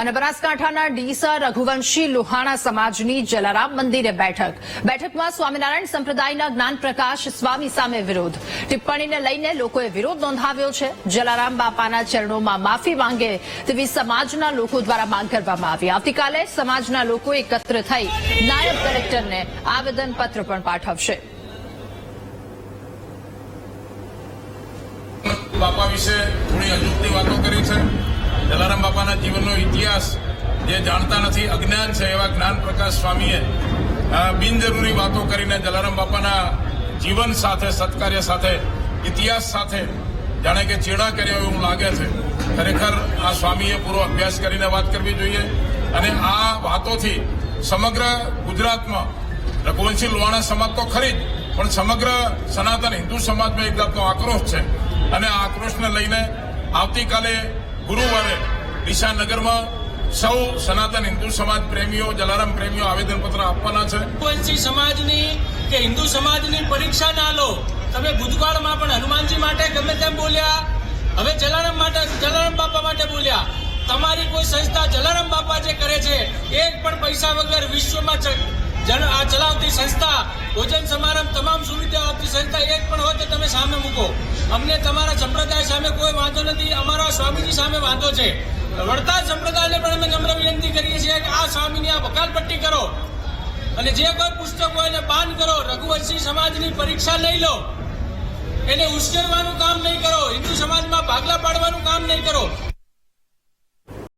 અને બનાસકાંઠાના ડીસા, રઘુવંશી, લુહાણા સમાજની જલારામ મંદિરે બેઠક. બેઠકમાં સ્વામિનારાયણ સંપ્રદાયના જ્ઞાન પ્રકાશ સ્વામી સામે વિરોધ. ટિપ્પણીને લઈને લોકોએ વિરોધ નોંધાવ્યો છે. જલારામ બાપાના ચરણોમાં માફી માંગે તેવી સમાજના લોકો દ્વારા માંગ કરવામાં આવી. આવતીકાલે સમાજના લોકો એકત્ર થઈ નાયબ કલેક્ટરને આવેદનપત્ર પણ પાઠવશે. બાપા વિશે થોડી અજુકતી વાતો કરી છે. જીવનનો ઇતિહાસ જે જાણતા નથી, અજ્ઞાન છે એવા જ્ઞાન પ્રકાશ સ્વામીએ બિનજરૂરી વાતો કરીને જલારામ બાપાના જીવન સાથે, સત્કાર્ય સાથે, ઇતિહાસ સાથે જાણે કે ચેડા કર્યા એવું લાગે છે. ખરેખર આ સ્વામીએ પૂરો અભ્યાસ કરીને વાત કરવી જોઈએ અને આ વાતોથી સમગ્ર ગુજરાતમાં, રઘુવંશી લોહાણા સમાજ તો ખરી જ, પણ સમગ્ર સનાતન હિન્દુ સમાજમાં એક જાતનો આક્રોશ છે. અને આ આક્રોશને લઈને આવતીકાલે ગુરુવારે ડીસાનગરમાં સૌ સનાતન હિન્દુ સમાજ પ્રેમીઓ, જલારામ પ્રેમીઓ આવેદનપત્ર આપવાના છે. રઘુવંશી સમાજની કે હિન્દુ સમાજની પરીક્ષા ના લો, તમે ભૂતકાળમાં પણ હનુમાનજી માટે ગમે તેમ બોલ્યા, હવે જલારામ માટે, જલારામ બાપા માટે બોલ્યા. તમારી કોઈ સંસ્થા જલારામ બાપા જે કરે છે, એક પણ પૈસા વગર વિશ્વમાં આ ચલાવતી સંસ્થા, ભોજન સમારંભ તમામ સુવિધા આપતી સંસ્થા એક પણ હોય તો તમે સામે મૂકો. અમને તમારા સંપ્રદાય સામે કોઈ વાંધો નથી, અમારા સ્વામીજી સામે વાંધો છે. વડતાલ સંપ્રદાયને પણ અમે નમ્ર વિનંતી કરીએ છીએ કે આ સ્વામીની આ વકાલપટ્ટી કરો. અને જે કોઈ પુસ્તક હોય એને બાન કરો, રઘુવંશી સમાજની પરીક્ષા લઈ લો. એને ઉશ્કેરવાનું કામ નહીં કરો, હિન્દુ સમાજમાં ભાગલા પાડવાનું કામ નહીં કરો.